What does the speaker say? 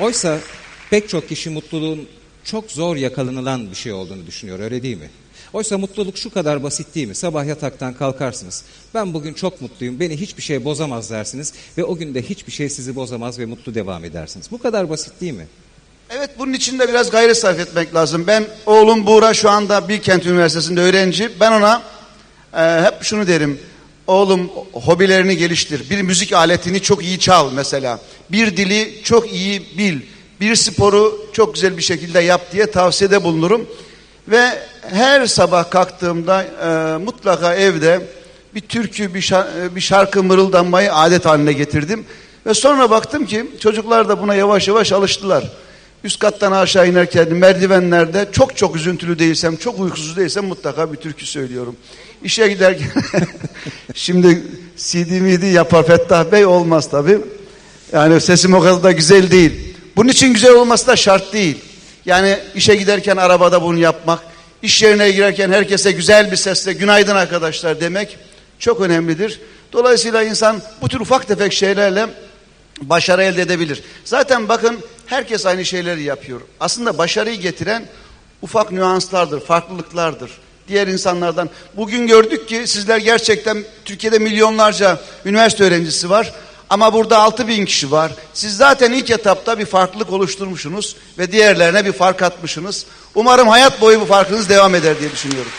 Oysa pek çok kişi mutluluğun çok zor yakalanılan bir şey olduğunu düşünüyor öyle değil mi? Oysa mutluluk şu kadar basit değil mi? Sabah yataktan kalkarsınız. Ben bugün çok mutluyum, beni hiçbir şey bozamaz dersiniz ve o günde hiçbir şey sizi bozamaz ve mutlu devam edersiniz. Bu kadar basit değil mi? Evet bunun için de biraz gayret sarf etmek lazım. Ben oğlum Buğra şu anda Bilkent Üniversitesi'nde öğrenci. Ben ona e, hep şunu derim. Oğlum hobilerini geliştir. Bir müzik aletini çok iyi çal mesela. Bir dili çok iyi bil. Bir sporu çok güzel bir şekilde yap diye tavsiyede bulunurum. Ve her sabah kalktığımda e, mutlaka evde bir türkü, bir, şar- bir şarkı mırıldanmayı adet haline getirdim. Ve sonra baktım ki çocuklar da buna yavaş yavaş alıştılar. Üst kattan aşağı inerken merdivenlerde çok çok üzüntülü değilsem, çok uykusuz değilsem mutlaka bir türkü söylüyorum. İşe giderken şimdi CD midi yapar Fettah Bey olmaz tabi. Yani sesim o kadar da güzel değil. Bunun için güzel olması da şart değil. Yani işe giderken arabada bunu yapmak, iş yerine girerken herkese güzel bir sesle günaydın arkadaşlar demek çok önemlidir. Dolayısıyla insan bu tür ufak tefek şeylerle başarı elde edebilir. Zaten bakın herkes aynı şeyleri yapıyor. Aslında başarıyı getiren ufak nüanslardır, farklılıklardır. Diğer insanlardan. Bugün gördük ki sizler gerçekten Türkiye'de milyonlarca üniversite öğrencisi var. Ama burada 6 bin kişi var. Siz zaten ilk etapta bir farklılık oluşturmuşsunuz ve diğerlerine bir fark atmışsınız. Umarım hayat boyu bu farkınız devam eder diye düşünüyorum.